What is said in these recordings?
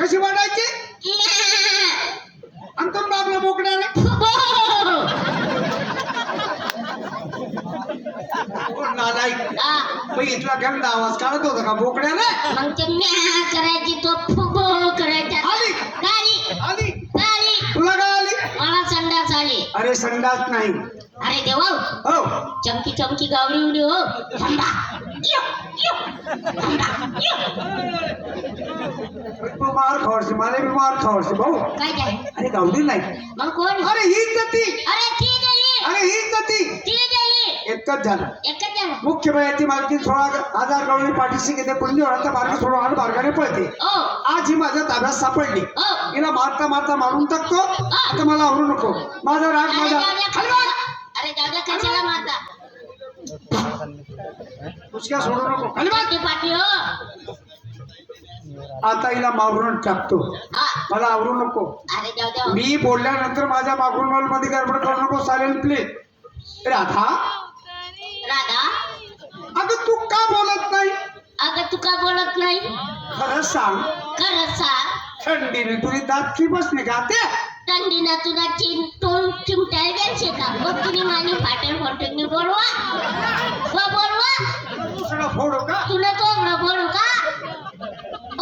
कशी वाटायची तो बाबला बोकडा रे नालायक. मग इथला गंध आवाज काढत होता का बोकड्याने मग ते म्या करायची तो फुगो करायचा आली. गाली आली? गाली तुला काय आली मला संडास आली? अरे संडास नाही. अरे देवा हो. चमकी चमकी गावडी उडी हो. थांबा. यो, यो. थांबा, यो. तू मार खावडशी मला बी मार भाऊ काय काय? अरे गावडी नाही. मग कोण? अरे हीच जाती अरे ती गेली. अरे हीच जाती ती गेली. एकच झालं. एकच मुख्य बायाची मालकी सोळा हजार गवळी पाठीशी घेते पुंजी होण्याचा मार्ग सोडून आठ मार्गाने पळते. ओ आज ही माझ्या ताब्यात सापडली. ओ हिला मारता मारता मारून टाकतो. आता मला आवरू नको. माझा राग माझा कशाला सोडू नको. हो. आता हिला मारून टाकतो. मला आवरू नको. मी बोलल्यानंतर माझ्या मागून मॉलमध्ये गडबड करू नको चालेल प्लीज राधा? राधा? अगं तू का बोलत नाही? अगं तू का बोलत नाही? खरं सांग. खरंच सांग. थंडीने तुझी दात की बसणे का ते थंडीना तुला चिन तोंड चिमटाय द्यायचे का? तुम्ही माझी फाटेल फाटेल बोलवा. बोलवा. दुसरं फोडू का? तुला कोंबडं बोलू का?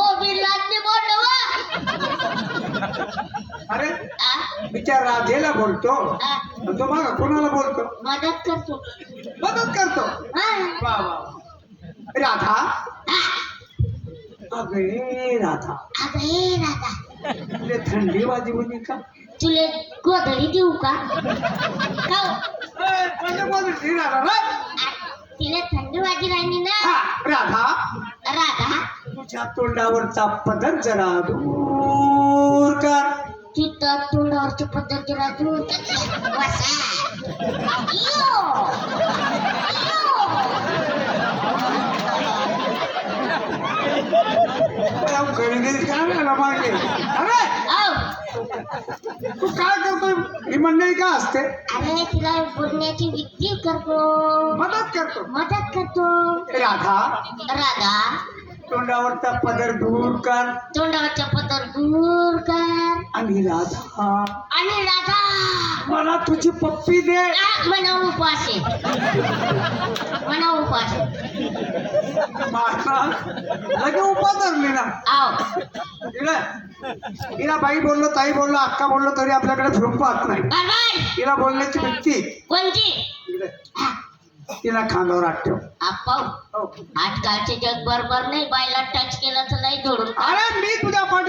ओ बिर्लादने बोललो वा. अरे आ? बिचार राधेला बोलतो. आ? तो मागा कोणाला बोलतो? मदत करतो. मदत करतो? वा वा राधा. अगे राधा. अगं हे राधा. तुला थंडी वाजी होती का? तुले गोधडी देऊ का? का हो? तिला थंडी वाजी राहिली ना. राधा. राधा. तुझ्या तोंडावरचा पदर जरा दूर कर. तिथं तोंडावरची पद्धत जरा दूर इयो. घरी घरी काय झालं अरे. तू काय करतोय ही मंडळी का असते अरे तिला बोलण्याची विद्या करतो मदत करतो मदत करतो राधा। राधा। तोंडावरचा पदर दूर कर तोंडावरच्या पदर दूर कर आणि राधा। आणि राधा। मला तुझी पप्पी दे. म्हणा उपास आहे. म्हणा उपास लगे उपा धरली ना. हिला बाई बोललो ताई बोललो अक्का बोललो तरी आपल्याकडे फिरून पाहत नाही. हिला बोलण्याची भीती. कोणती. तिला खांद्यावर हात ठेव. हो. आजकालचे जग बरोबर नाही बायला टच केलं तर नाही जोडून. अरे मी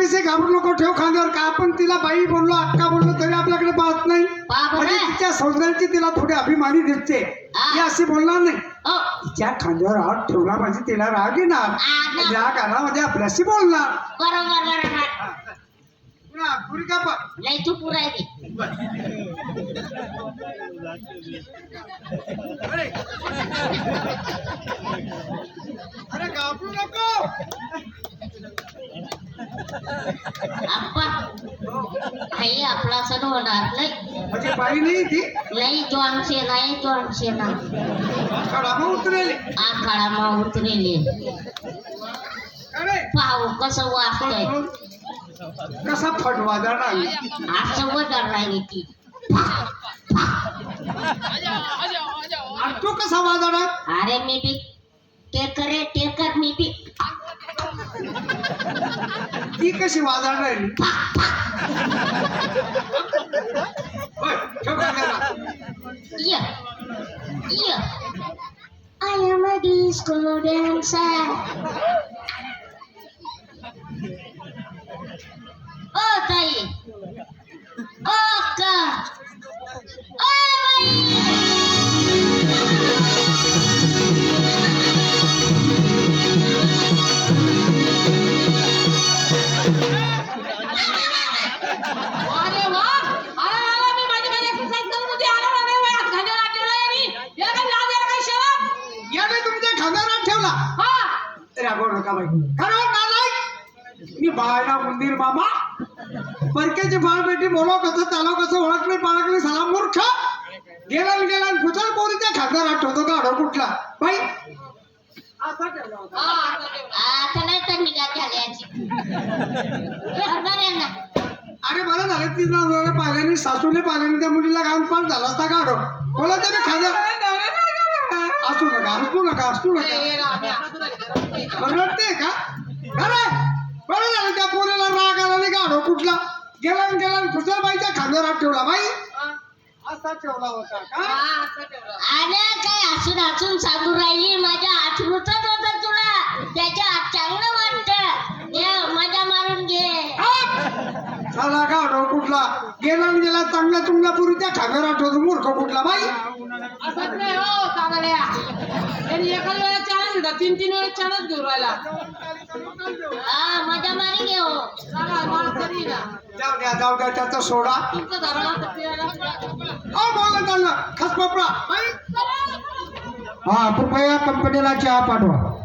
पाठीशी घाबरू नको ठेव खांद्यावर. का आपण तिला बाई बोललो अक्का बोललो तरी आपल्याकडे पाहत नाही. म्हणजे तिच्या सौंदर्याची तिला थोडी अभिमानी दिसते. हा. ती अशी बोलणार नाही. ओ तिच्या खांद्यावर हात ठेवला म्हणजे तिला राग येणार. ना. राग आला म्हणजे आपल्याशी बोलणार. बरोबर बरोबर. पुन्हा पुरी का बघ. लय तू पुराय दे अरे अरे घाबरू नको. आप्पा आई आपला सण होणार नाही. म्हणजे बाई नाही ती? लई जॉनसे नाही जॉनसे ना खडामा उतरेल. आखाडा उतरेले. अरे! पाहू कसं वाचतंय. कसा फटवा जाणार असं वदर राहिली ती आणि तू कसा वाजवणार अरे मी बी टेकर आहे टेकर मी बी. ती कशी वाजवणार राहिली होय, ठेव खांद्याला. य य I am a disco dancer. ओ ताई ठेवला. हा. रागवू नका बाई. नालायक मी बाळा मंदिर मामा. परक्याची बाळ बेटी बोलाव कसं चालाव कसं ओळख नाही पाळख नाही साला मूर्ख. गेला गेला पोरीच्या खांद्यावर हात ठेवतो का कुठला? बाई. असा ठेवला अरे बरं झालं. तिला पाहिल्याने सासूने पाहिल्याने त्या मुलीला घालून पार झाला असता गाडो बोला ते मी खाजा असू नका असू नका असू नका वाटते का? अरे बरं झालं त्या पोरीला राग आला नाही गाडो कुठला? गेला न गेला न कुठल्या बाईच्या खांद्यावर हात ठेवला. बाई असा ठेवला होता का? अरे काय हसून हसून सांगू राहिली? माझ्या हात रुतत होता तुला. त्याच्या हात चांगलं वाटत. ये मजा मारून घे. कुठला? गेला न गेला चांगला तुमच्या पुरीच्या खांद्यावर हात ठेवतो मूर्ख कुठला? बाई असंच नाही हो. त्यांनी एका चारच तीन तीन वेळेस चारच घेऊन राहिला. हा मजा मारी घे हो. सांगा मला तरी ना जाऊ द्या जाऊ द्या त्याचा सोडा. तुमचं बोला पपडा हा कृपया कंपनीला चहा पाठवा.